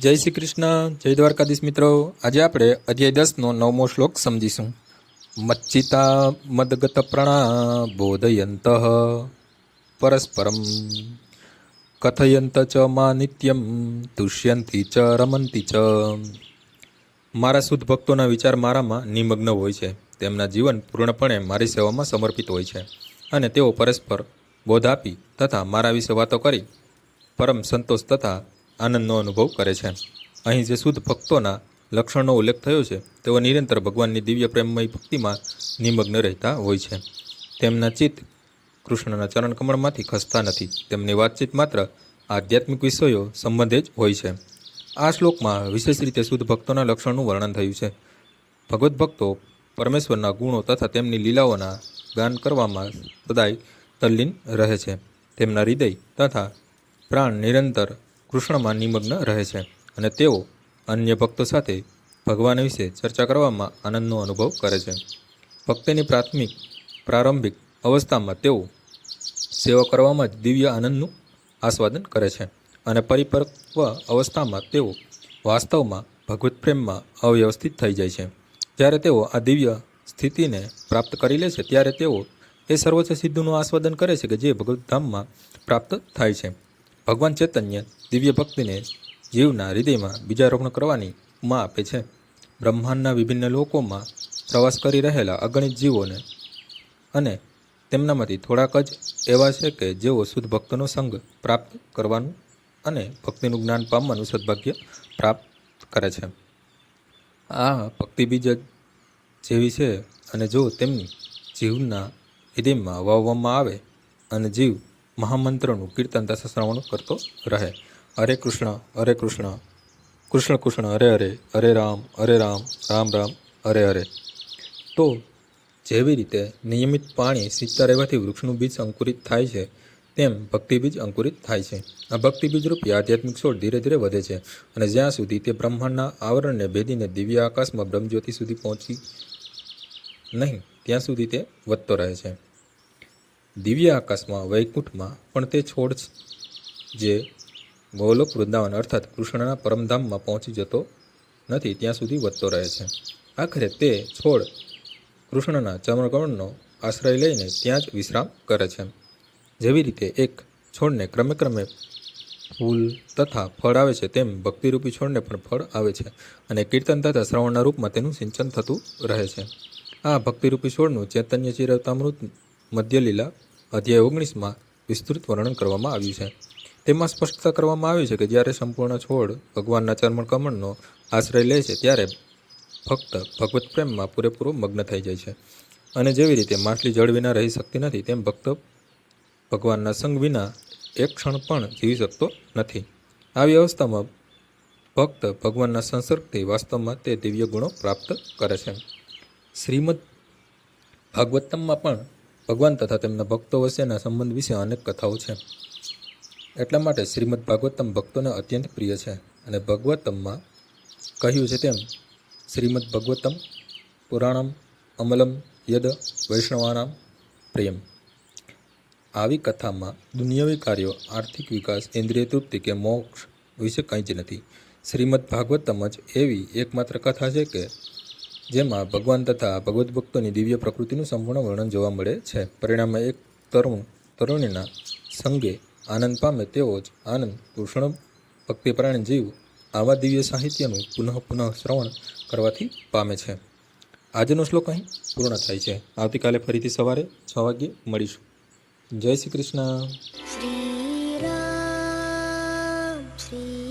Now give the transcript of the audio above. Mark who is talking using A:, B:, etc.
A: જય શ્રી કૃષ્ણ, જય દ્વારકાધીશ મિત્રો. આજે આપણે અધ્યાય દસનો નવમો શ્લોક સમજીશું. મચ્ચિતા મદગત પ્રણા બોધયંત પરસ્પરમ કથયંત ચ મા નિત્યમ તુષ્યંતી ચ રમંતી ચ. મારા શુદ્ધ ભક્તોના વિચાર મારામાં નિમગ્ન હોય છે. તેમના જીવન પૂર્ણપણે મારી સેવામાં સમર્પિત હોય છે. અને તેઓ પરસ્પર બોધ આપી તથા મારા વિશે વાતો કરી પરમ સંતોષ તથા આનંદનો અનુભવ કરે છે. અહીં જે શુદ્ધ ભક્તોના લક્ષણનો ઉલ્લેખ થયો છે, તેઓ નિરંતર ભગવાનની દિવ્ય પ્રેમમય ભક્તિમાં નિમગ્ન રહેતા હોય છે. તેમના ચિત્ત કૃષ્ણના ચરણ કમળમાંથી ખસતા નથી. તેમની વાતચીત માત્ર આધ્યાત્મિક વિષયો સંબંધે જ હોય છે. આ શ્લોકમાં વિશેષ રીતે શુદ્ધ ભક્તોના લક્ષણનું વર્ણન થયું છે. ભગવદ્ ભક્તો પરમેશ્વરના ગુણો તથા તેમની લીલાઓના ગાન કરવામાં સદાય તલ્લીન રહે છે. તેમના હૃદય તથા પ્રાણ નિરંતર કૃષ્ણમાં નિમગ્ન રહે છે અને તેઓ અન્ય ભક્તો સાથે ભગવાન વિશે ચર્ચા કરવામાં આનંદનો અનુભવ કરે છે. ભક્તિની પ્રાથમિક, પ્રારંભિક અવસ્થામાં તેઓ સેવા કરવામાં જ દિવ્ય આનંદનું આસ્વાદન કરે છે અને પરિપક્વ અવસ્થામાં તેઓ વાસ્તવમાં ભગવત પ્રેમમાં અવ્યવસ્થિત થઈ જાય છે. જ્યારે તેઓ આ દિવ્ય સ્થિતિને પ્રાપ્ત કરી લે છે, ત્યારે તેઓ એ સર્વોચ્ચ સિદ્ધિનું આસ્વાદન કરે છે કે જે ભગવત ધામમાં પ્રાપ્ત થાય છે. ભગવાન ચૈતન્ય દિવ્ય ભક્તિને જીવના હૃદયમાં બીજારોપણ કરવાની માં આપે છે. બ્રહ્માંડના વિભિન્ન લોકોમાં પ્રવાસ કરી રહેલા અગણિત જીવોને અને તેમનામાંથી થોડાક જ એવા છે કે જેઓ શુદ્ધ ભક્તનો સંગ પ્રાપ્ત કરવાનું અને ભક્તિનું જ્ઞાન પામવાનું સદભાગ્ય પ્રાપ્ત કરે છે. આ ભક્તિ બીજ જેવી છે અને જો તેમની જીવના હૃદયમાં વાવવામાં આવે અને જીવ મહામંત્રનું કીર્તન તથા શ્રવણ કરતો રહે. હરે કૃષ્ણ હરે કૃષ્ણ કૃષ્ણ કૃષ્ણ, હરે હરે હરે રામ હરે રામ રામ રામ, હરે હરે. તો જેવી રીતે નિયમિત પાણી સિંચતા રહેવાથી વૃક્ષનું બીજ અંકુરિત થાય છે, તેમ ભક્તિબીજ અંકુરિત થાય છે. આ ભક્તિબીજરૂપી રૂપી આધ્યાત્મિક છોડ ધીરે ધીરે વધે છે અને જ્યાં સુધી તે બ્રહ્માંડના આવરણને ભેદીને દિવ્ય આકાશમાં બ્રહ્મજ્યોતિ સુધી પહોંચી નહીં, ત્યાં સુધી તે વધતો રહે છે. દિવ્ય આકાશમાં, વૈકુંઠમાં પણ તે છોડ છે. જે ગોલોક વૃંદાવન અર્થાત કૃષ્ણના પરમધામમાં પહોંચી જતો નથી, ત્યાં સુધી વધતો રહે છે. આખરે તે છોડ કૃષ્ણના ચમરકમળનો આશ્રય લઈને ત્યાં જ વિશ્રામ કરે છે. જેવી રીતે એક છોડને ક્રમે ક્રમે ફૂલ તથા ફળ આવે છે, તેમ ભક્તિરૂપી છોડને પણ ફળ આવે છે અને કીર્તન તથા શ્રવણના રૂપમાં તેનું સિંચન થતું રહે છે. આ ભક્તિરૂપી છોડનું ચૈતન્ય ચિરવતામૃત મધ્યલીલા અધ્યાય ઓગણીસમાં વિસ્તૃત વર્ણન કરવામાં આવ્યું છે. તેમાં સ્પષ્ટતા કરવામાં આવી છે કે જ્યારે સંપૂર્ણ છોડ ભગવાનના ચર્મણ કમળનો આશ્રય લે છે, ત્યારે ફક્ત ભગવત પ્રેમમાં પૂરેપૂરો મગ્ન થઈ જાય છે. અને જેવી રીતે માછલી જળ વિના રહી શકતી નથી, તેમ ભક્ત ભગવાનના સંગ વિના એક ક્ષણ પણ જીવી શકતો નથી. આવી અવસ્થામાં ભક્ત ભગવાનના સંસર્ગથી વાસ્તવમાં તે દિવ્ય ગુણો પ્રાપ્ત કરે છે. શ્રીમદ ભાગવતમમાં પણ ભગવાન તથા તેમના ભક્તો વચ્ચેના સંબંધ વિશે અનેક કથાઓ છે. એટલા માટે શ્રીમદ ભાગવતમ ભક્તોને અત્યંત પ્રિય છે અને ભગવતમમાં કહ્યું છે તેમ, શ્રીમદ ભગવતમ પુરાણમ અમલમ યદ વૈષ્ણવાનામ પ્રેમ આવી કથામાં દુનિયાવી કાર્યો, આર્થિક વિકાસ, ઇન્દ્રિય તૃપ્તિ કે મોક્ષ વિશે કંઈ જ નથી. શ્રીમદ ભાગવતમ જ એવી એકમાત્ર કથા છે કે જેમાં ભગવાન તથા ભગવદ્ ભક્તોની દિવ્ય પ્રકૃતિનું સંપૂર્ણ વર્ણન જોવા મળે છે. પરિણામે એક તરુણ, તરુણીના સંગે આનંદ પામે તેવો જ આનંદ કૃષ્ણ ભક્તિપરાયણ જીવ આવા દિવ્ય સાહિત્યનું પુનઃ પુનઃ શ્રવણ કરવાથી પામે છે. આજનો શ્લોક અહીં પૂર્ણ થાય છે. આવતીકાલે ફરીથી સવારે છ વાગ્યે મળીશું. જય શ્રી કૃષ્ણ.
B: શ્રી